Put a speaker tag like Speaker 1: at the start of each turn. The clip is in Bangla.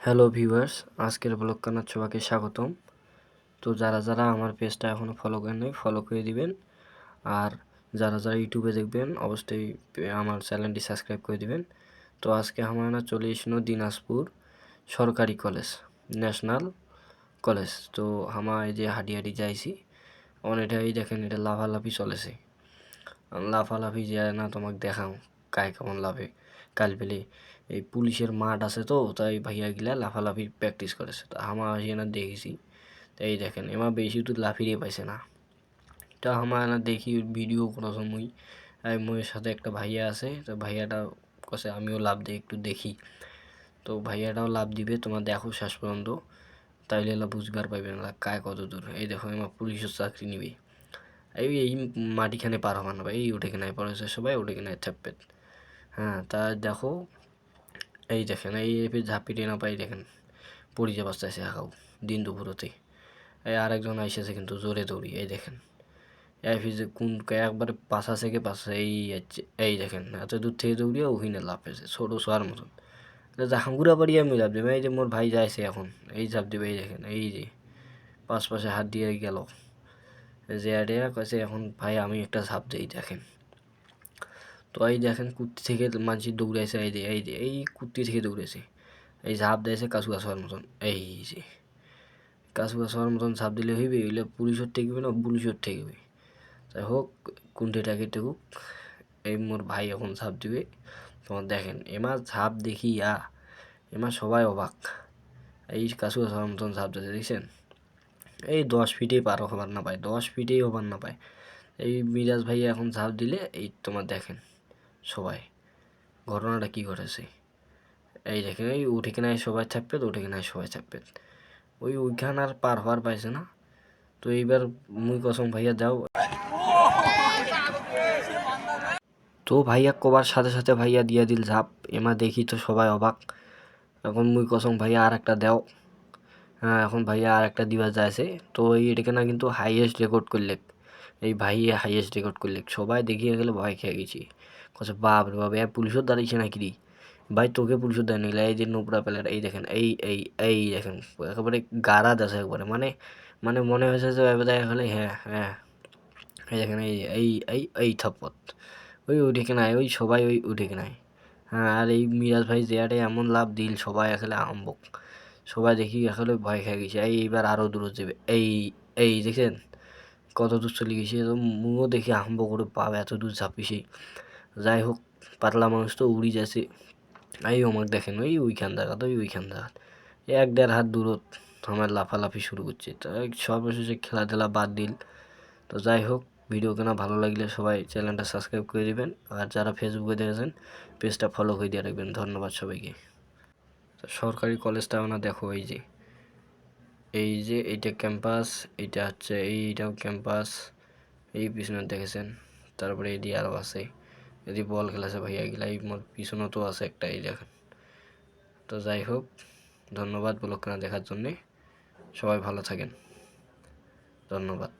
Speaker 1: হ্যালো ভিউয়ার্স, আজকের ব্লগ কানার সবাইকে স্বাগতম। তো যারা যারা আমার পেজটা এখনও ফলো করেন নাই ফলো করে দিবেন। আর যারা যারা ইউটিউবে দেখবেন, অবশ্যই আমার চ্যানেলটি সাবস্ক্রাইব করে দিবেন। তো আজকে আমার না চলে এসেছিল দিনাজপুর সরকারি কলেজ, ন্যাশনাল কলেজ। তো আমার এই যে হাঁটি হাঁটি যাইছি, অনেকটাই দেখেন এটা লাফালাফি চলেছে। লাফালাফি যায় না তোমাকে দেখাও, কায় কেমন লাভে কাল পেলে এই পুলিশের মাঠ আছে তো, তাই ভাইয়া গিলা লাফালাফি প্র্যাকটিস করেছে। তো আমার আসি না দেখেছি। তো এই দেখেন, এমা বেশি তো লাফিরে পাইছে না। তা আমার না দেখি ভিডিও কোনো সময়। আর মোয়ের সাথে একটা ভাইয়া আছে, তো ভাইয়াটা কছে আমিও লাভ দিই একটু দেখি। তো ভাইয়াটাও লাভ দিবে, তোমার দেখো শেষ পর্যন্ত। তাইলে এলা বুঝবার পাইবে না কায় কত দূর। এই দেখো, এমা পুলিশের চাকরি নিবে। এই এই মাটিখানে পার হবার না ভাই, এই উঠে কিনায় পড়েছে সবাই উঠে কিনায় থাপ্পেত। হ্যাঁ তা দেখো, এই দেখেন, এই এপে ঝাঁপিটে না পাই দেখেন, পড়ি যাবার চাইছে হাঁকাও দিন দুপুরতে এই আরেকজন আইসেছে কিন্তু জোরে দৌড়ি, এই দেখেন। এই ফিজে কোন, একবারে পাশা থেকে পাশা এই এই দেখেন, এত দূর থেকে দৌড়িয়ে ওখানে লাফেছে ছোটো শোয়ার মতন। হাঙ্গুরা বাড়ি আমি লাভ দেবে, এই যে মোর ভাই যাইছে এখন, এই ঝাঁপ দেবে, এই দেখেন, এই যে পাশ পাশে হাত দিয়ে গেল। যে আডিয়া কয়েছে এখন ভাই আমি একটা ঝাঁপ দিই, দেখেন। তো এই দেখেন কুর্তি থেকে মানুষ দৌড়াইছে, এই যে এই যে, এই কুর্তি থেকে দৌড়েছে এই ঝাঁপ দিয়েছে কাছু কাছুয়ার মতন, এই যে। কাছু কাছুয়ার মতন ঝাঁপ দিলে হইবে এগুলো পুলিশের ঠেকবে না, পুলিশের ঠেকবে। যাই হোক কুন্টিটাকে ঠেকুক এই মোর ভাই এখন ঝাঁপ দিবে। তোমার দেখেন, এমা ঝাঁপ দেখিয়া, এমা সবাই অবাক। এই কাছু কাছুয়ার মতন ঝাঁপ দিতে দেখছেন? এই দশ ফিটেই পার হবার না পায়, দশ ফিটেই হবার না পায়। এই মিরাজ ভাই এখন ঝাঁপ দিলে, এই তোমার দেখেন। সবাই। ঘটনাটা কি ঘটেছে? এই দেখেন এই উঠে কিনায় সবাই থাকবে তো উঠে কিনায় সবাই থাকবে ওই ওইখান আর পার হওয়ার পাইছে না। তো এইবার মুই কসম, ভাইয়া যাও। তো ভাইয়া কবার সাথে সাথে ভাইয়া দিয়া দিল ঝাপ, এমা দেখি তো সবাই অবাক। এখন মুই কসম, ভাইয়া আর একটা দেও। হ্যাঁ এখন ভাইয়া আর একটা দিবা যাইছে তো এই এটাকে না কিন্তু হাইয়েস্ট রেকর্ড করলে এই ভাইয়া হাইয়েস্ট রেকর্ড করলে সবাই দেখিয়ে গেলে, ভয় খেয়ে গেছি। কছে বাপ রে বাপ, এ পুলিশও দাঁড়িয়েছে নাকি রে? ভাই, তোকে পুলিশও দেয় নিলে এই যে নোপড়া প্লেয়ার এই দেখেন, এই এই এই দেখেন, একেবারে গাড়া দেশে একবারে। মানে মানে মনে হয়েছে যে দেখা হলে হ্যাঁ হ্যাঁ এই দেখেন, এই এই এই এই থাপ্পত। ওই উঠে কেনায় ওই সবাই ওই উঠে কেনায় হ্যাঁ আর এই মিরাজ ভাই জেয়ারে এমন লাভ দিল, সবাই আসলে আহম্বক সবাই দেখি এখানে ভয় খেয়ে গেছে। এই এইবার আরও দূরে যাবে এই এই দেখেন কত দূর চলে গেছে। তো মুও দেখি আহম্ব করে পাবে এত দূর ঝাঁপিছে। যাই হোক পাতলা মানুষ তো উড়ি যাচ্ছে এই আমার দেখেন, ওই ওইখান জায়গাতে ওই ওইখান জায়গা এক দেড় হাত দূরত আমার লাফালাফি শুরু করছে। তো এই সর্বশেষে খেলাধুলা বাদ দিল। তো যাই হোক ভিডিও কেনা ভালো লাগলে সবাই চ্যানেলটা সাবস্ক্রাইব করে দিবেন। আর যারা ফেসবুকে দেখেছেন, পেজটা ফলো করে দিয়ে রাখবেন। ধন্যবাদ সবাইকে। সরকারি কলেজটা না, দেখো এই যে। এই যে এইটা ক্যাম্পাস এটা হচ্ছে এইটাও ক্যাম্পাস এই পিছনে দেখেছেন, তারপরে এদি আরও আছে। এদি বল খেলাছে ভাইয়া গিলাই মোর পিছনে তো আছে একটা, এই দেখেন। তো যাই হোক, ধন্যবাদ ব্লগখানা দেখার জন্যে। সবাই ভালো থাকেন। ধন্যবাদ।